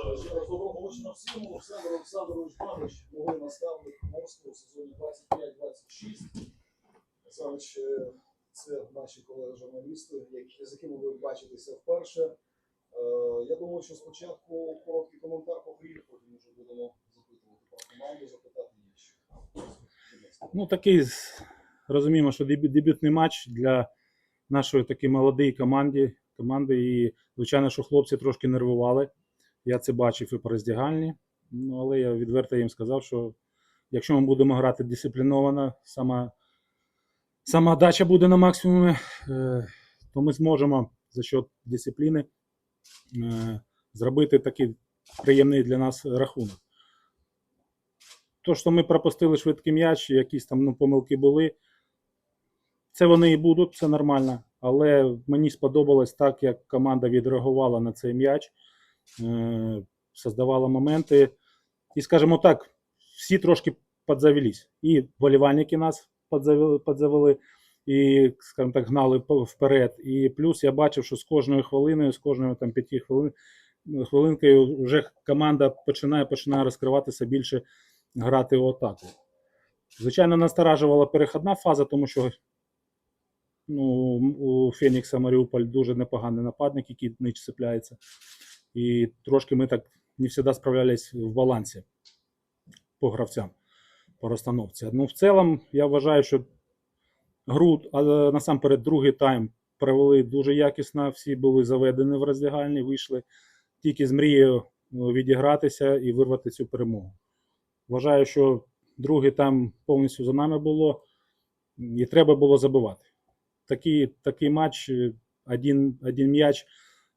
Ще раз доброго вечора всім. Олександр Олександрович Багрич, новий наставник морського в сезоні 25-26. Олександрович, е, це наші колеги-журналісти, з якими ви бачитеся вперше. Е, Я думаю, що спочатку короткий коментар по грі, потім вже будемо запитувати про команду, запитати. Будь ласка. Ну, такий розуміємо, що дебютний матч для нашої такої молодої команди, команди. І, звичайно, що хлопці трошки нервували. Я це бачив і по роздягальні. Ну, але я відверто їм сказав, що якщо ми будемо грати дисципліновано, сама, сама дача буде на максимумі, е, то ми зможемо за счет дисципліни е, зробити такий приємний для нас рахунок. То, що ми пропустили швидкий м'яч, якісь там ну, помилки були, це вони і будуть, це нормально. Але мені сподобалось так, як команда відреагувала на цей м'яч, создавала моменти. І, скажімо так, всі трошки підзавелись. І болівальники нас підзавели, підзавели і, скажімо так, гнали вперед. І плюс я бачив, що з кожною хвилиною, з кожною там п'яти хвилин, хвилинкою вже команда починає, починає розкриватися більше грати в атаку. Звичайно, насторажувала перехідна фаза, тому що ну, у Фенікса Маріуполь дуже непоганий нападник, який не цепляється. І трошки ми так не завжди справлялись в балансі по гравцям, по розстановці. Ну, в цілому, я вважаю, що гру, а насамперед, другий тайм провели дуже якісно, всі були заведені в роздягальні, вийшли тільки з мрією е, відігратися і вирвати цю перемогу. Вважаю, що другий там повністю за нами було, і треба було забивати. Такий, такий матч, е, один, один м'яч.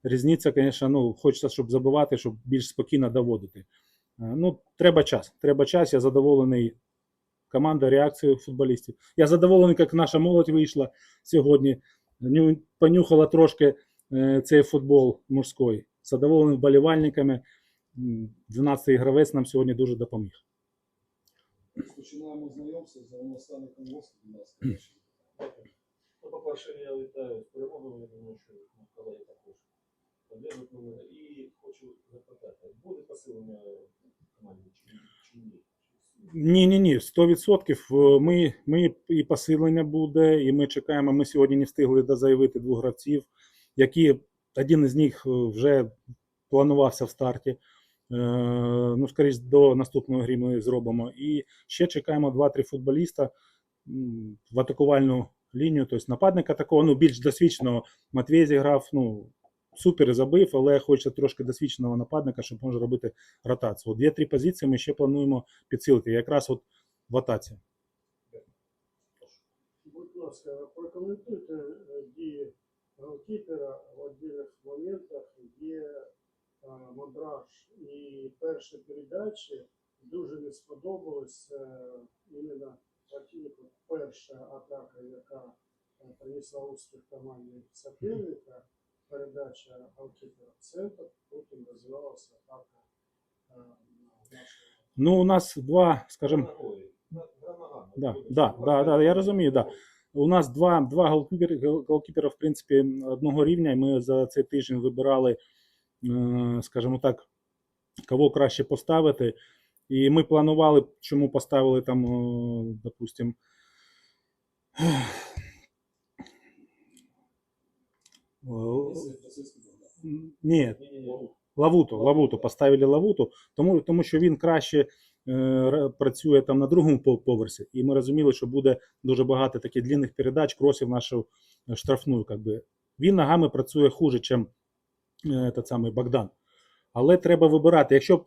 Різниця, звісно, ну, хочеться, щоб забивати, щоб більш спокійно доводити. Е, Ну, треба час. Треба час. Я задоволений команда, реакцією футболістів. Я задоволений, як наша молодь вийшла сьогодні. Понюхала трошки е, цей футбол мужський. Задоволений вболівальниками. 12-й гравець нам сьогодні дуже допоміг. Починаємо знайомство з наставником ВОСК, будь Ну, по-перше, я вітаю з перемогою, я думаю, що колеги також подержать мене. І хочу запитати, буде посилення в команді чи, ні? Ні, ні, ні, 100%. Ми, ми і посилення буде, і ми чекаємо. Ми сьогодні не встигли дозаявити двох гравців, які один із них е, вже планувався в старті. Е, Ну, скоріш, до наступної гри ми зробимо. І ще чекаємо 2-3 футболіста в атакувальну лінію, тобто нападника такого, ну, більш досвідченого. Матвій зіграв, ну, супер забив, але хочеться трошки досвідченого нападника, щоб може робити ротацію. От Дві-три позиції ми ще плануємо підсилити, якраз от в атаці. Будь ласка, прокоментуйте е, дії голкіпера в отдільних моментах, є е, мандраж і перші передачі. Дуже не сподобалось е, іменно противнику. Перша атака, яка е, принесла успіх команді соперника, передача голкіпера в центр, потім розвивалася атака е, нашого. Ну, у нас два, скажімо. На- на. Да, да, да, да, я розумію, да. У нас два, два голкіпери, голкіпера, в принципі, одного рівня, і ми за цей тиждень вибирали, е, скажімо так, кого краще поставити. І ми планували, чому поставили там, е, допустим, е, Це Франциский Богдан. Ні. Лавуту, Лавуту, поставили Лавуту, тому, тому що він краще е, працює там на другому поверсі, і ми розуміли, що буде дуже багато таких длинних передач, кросів нашу е, штрафну. Как би. Він ногами працює хуже, ніж е, самий Богдан. Але треба вибирати. Якщо б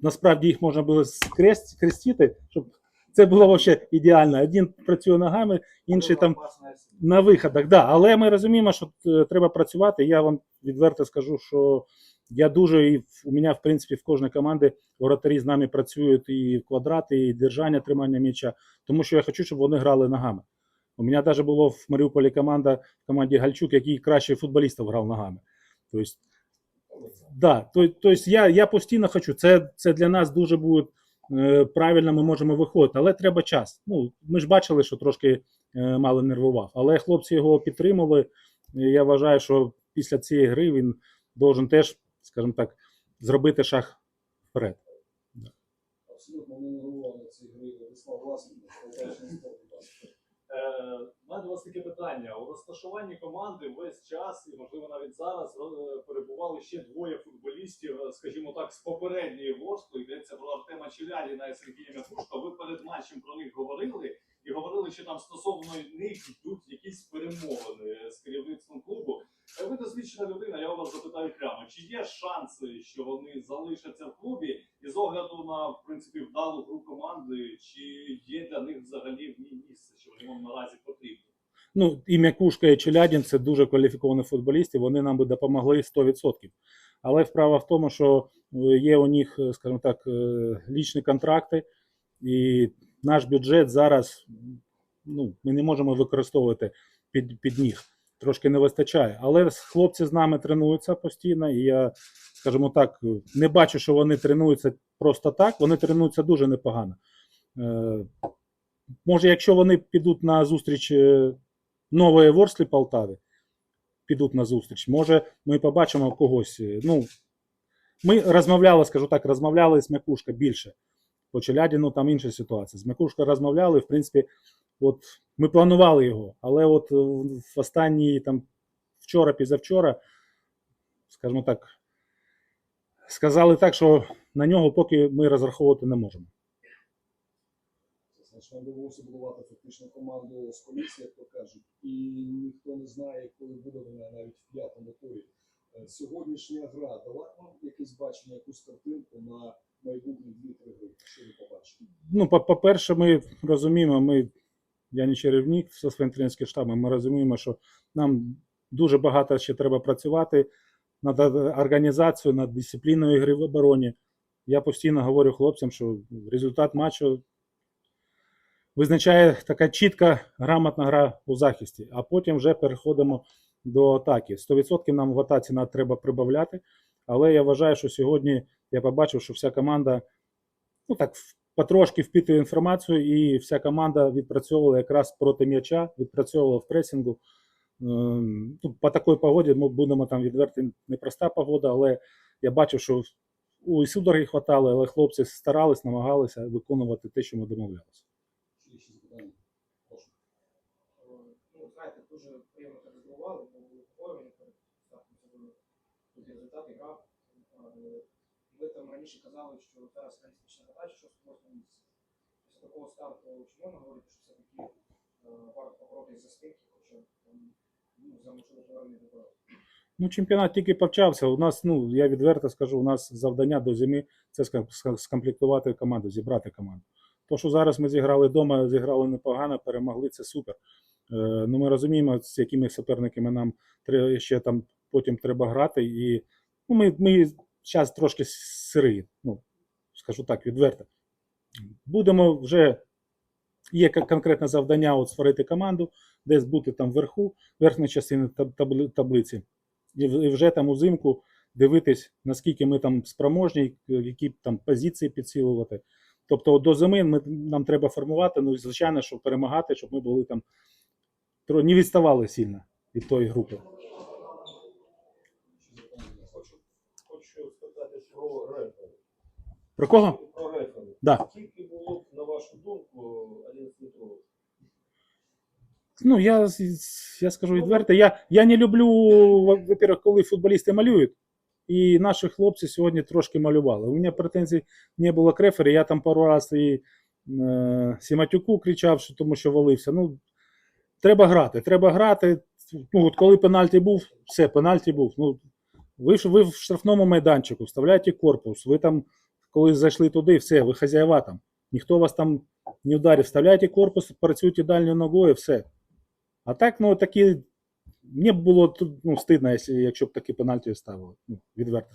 насправді їх можна було скрест, скрестити, щоб це було взагалі ідеально. Один працює ногами, інший там на виходах, да. Але ми розуміємо, що е, треба працювати. Я вам відверто скажу, що я дуже і у мене, в принципі, в кожній команді воротарі з нами працюють і квадрати, і держання тримання м'яча, тому що я хочу, щоб вони грали ногами. У мене навіть було в Маріуполі команда в команді Гальчук, який краще футболістів грав ногами. Тобто, да, то, то я, я постійно хочу. Це, це для нас дуже буде правильно, ми можемо виходити, але треба час. Ну, ми ж бачили, що трошки е, мало нервував. Але хлопці його підтримали. Я вважаю, що після цієї гри він должен теж, скажімо так, зробити шаг вперед. Абсолютно не нервували ці гри Владислав Власенко, Полтавщина спорт, будь ласка. Е, У мене до вас таке питання. У розташуванні команди весь час, і можливо навіть зараз, е, перебували ще двоє футболістів, е, скажімо так, з попередньої Ворскли. Йдеться про Артема Челядіна і Сергія Мякушка. Ви перед матчем про них говорили і говорили, що там стосовно них йдуть якісь перемовини з керівництвом клубу. Е, Ви досвідчена людина, я у вас запитаю прямо, чи є шанси, що вони залишаться в клубі, і з огляду на в принципі вдалу гру команди, чи є для них взагалі в ній місце, що вони вам наразі потрібні? Ну, і Мякушка, і Челядін це дуже кваліфіковані футболісти, вони нам би допомогли 100%. Але вправа в тому, що е, є у них, е, скажімо так, е, лічні контракти, і наш бюджет зараз ну, ми не можемо використовувати під, під них. Трошки не вистачає. Але хлопці з нами тренуються постійно, і я, скажімо так, не бачу, що вони тренуються просто так, вони тренуються дуже непогано. Може, якщо вони підуть на зустріч нової Ворслі Полтави, підуть на зустріч, може, ми побачимо когось. е, Ну, ми розмовляли, скажу так, розмовляли з Мякушка більше. По Челядіну там інша ситуація. З Мякушка розмовляли, в принципі, от ми планували його, але от в останні там вчора, пізавчора, скажімо так, сказали так, що на нього поки ми розраховувати не можемо. Значить, нам довелося будувати фактично команду з комісії, як то кажуть, і ніхто не знає, коли буде вона навіть в п'ятому турі. Е, Сьогоднішня гра дала вам якесь бачення, якусь картинку на майбутні дві-три гри. Що ви побачите? Ну, по- по-перше, ми розуміємо, ми, я не чарівник зі своїм тренерським штабом, ми розуміємо, що нам дуже багато ще треба працювати над організацією, над дисципліною гри в обороні. Я постійно говорю хлопцям, що результат матчу визначає така чітка, грамотна гра у захисті, а потім вже переходимо до атаки. 100% нам в атаці треба прибавляти, але я вважаю, що сьогодні я побачив, що вся команда ну так потрошки впитує інформацію, і вся команда відпрацьовувала якраз проти м'яча, відпрацьовувала в пресінгу. Ем, Ну, по такій погоді ми будемо там відверти непроста погода, але я бачив, що у і судороги хватало, але хлопці старались, намагалися виконувати те, що ми домовлялися. Чи є ще запитання? Прошу. ну, знаєте, дуже приємно так здивували, бо були обговорені перед стартом сезону тут результати гра. Е, Ви там раніше казали, що зараз реалістична задача, що восьмого місця. Після такого старту чи можна говорити, що все-таки е, варто поборотись за стинки, хоча ну, за можливо повернення до. Ну, чемпіонат тільки почався. У нас, ну я відверто скажу, у нас завдання до зими це скомплектувати команду, зібрати команду. То, що зараз ми зіграли вдома, зіграли непогано, перемогли, це супер. Е, ну, ми розуміємо, з якими суперниками нам ще там потім треба грати. І ну, ми, ми зараз трошки сири, ну, скажу так, відверто. Будемо вже. Є конкретне завдання от створити команду, десь бути там вверху, верхньої частини таблиці і вже там узимку дивитись, наскільки ми там спроможні, які там позиції підсилувати. Тобто до зими ми, нам треба формувати, ну і звичайно, щоб перемагати, щоб ми були там не відставали сильно від тої групи. Ще запитання? Хочу, хочу спитати про рефері. Про кого? Про рефері. Да. Скільки було б, на вашу думку, 11 метров? Ну, я, я скажу відверто, я, я не люблю, во-первых, коли футболісти малюють. І наші хлопці сьогодні трошки малювали. У мене претензій не було к рефері, я там пару разів і е, Сіматюку кричав, що, тому що валився. Ну, треба грати, треба грати. Ну, от коли пенальті був, все, пенальті був. Ну, ви, ви в штрафному майданчику, вставляєте корпус, ви там, коли зайшли туди, все, ви хазяєва там. Ніхто вас там не ударив. Вставляєте корпус, працюєте дальньою ногою, все. А так, ну такі. Мені б було ну, стидно, якщо, б такі пенальті ставили. Ну, відверто.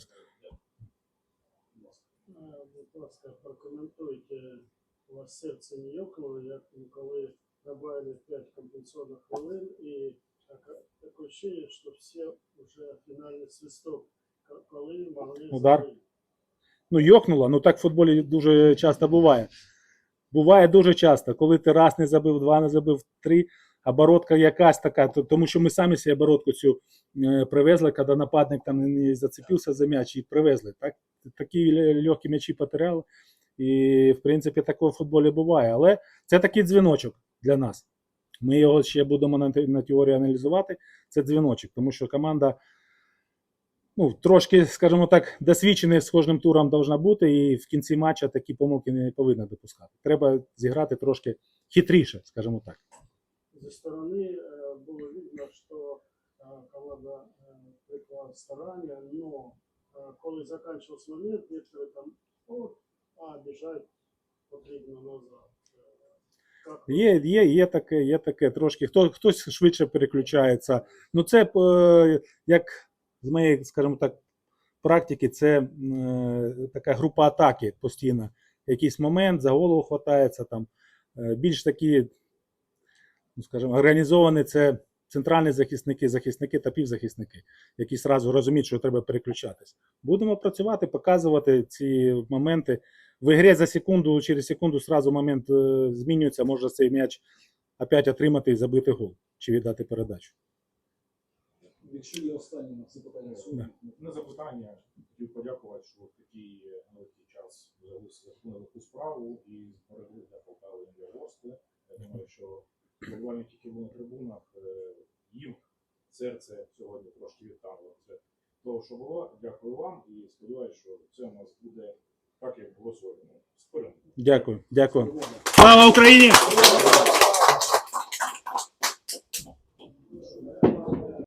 Будь ласка, прокоментуйте, у вас серце не ёкнуло, як коли добавили 5 компенсационных хвилин, і так, таке ощущение, що всі вже фінальний свисток, коли могли Удар. забити. Ну, йокнуло, ну так в футболі дуже часто буває. Буває дуже часто, коли ти раз не забив, два не забив, три, оборотка якась така, тому що ми самі собі оборотку цю е, привезли, коли нападник там не зацепився за м'яч і привезли. Так? Такі легкі м'ячі потеряли. І, в принципі, такого в футболі буває. Але це такий дзвіночок для нас. Ми його ще будемо на теорії аналізувати. Це дзвіночок, тому що команда ну, трошки, скажімо так, досвідчена з кожним туром повинна бути, і в кінці матча такі помилки не повинна допускати. Треба зіграти трошки хитріше, скажімо так. Со стороны э, было видно, что э, команда э, приклала старания, но э, коли заканчивался момент, некоторые там, «О, а бежать потрібно назад. Э, Как Є, є, є таке, є таке трошки. Хто, хтось швидше переключається. Ну, це е, як з моєї, скажімо так, практики, це е, така група атаки постійно. Якийсь момент, за голову хватається там. Е, більш такі, ну, скажімо, організовані це центральні захисники, захисники та півзахисники, які зразу розуміють, що треба переключатись. Будемо працювати, показувати ці моменти. В ігрі за секунду, через секунду сразу момент е, змінюється, може цей м'яч опять отримати і забити гол, чи віддати передачу. Якщо є останні на всі питання суду, На запитання хотів подякувати, що в такий нелегкий час взяли легку справу і зберегли для Полтави для Ворскли. Я думаю, що вболівальники, які були на трибунах, е, їм серце сьогодні трошки відтануло. Це того, що було. Дякую вам і сподіваюся, що це у нас буде так, як було сьогодні. Ну, Дякую, дякую. Слава Україні!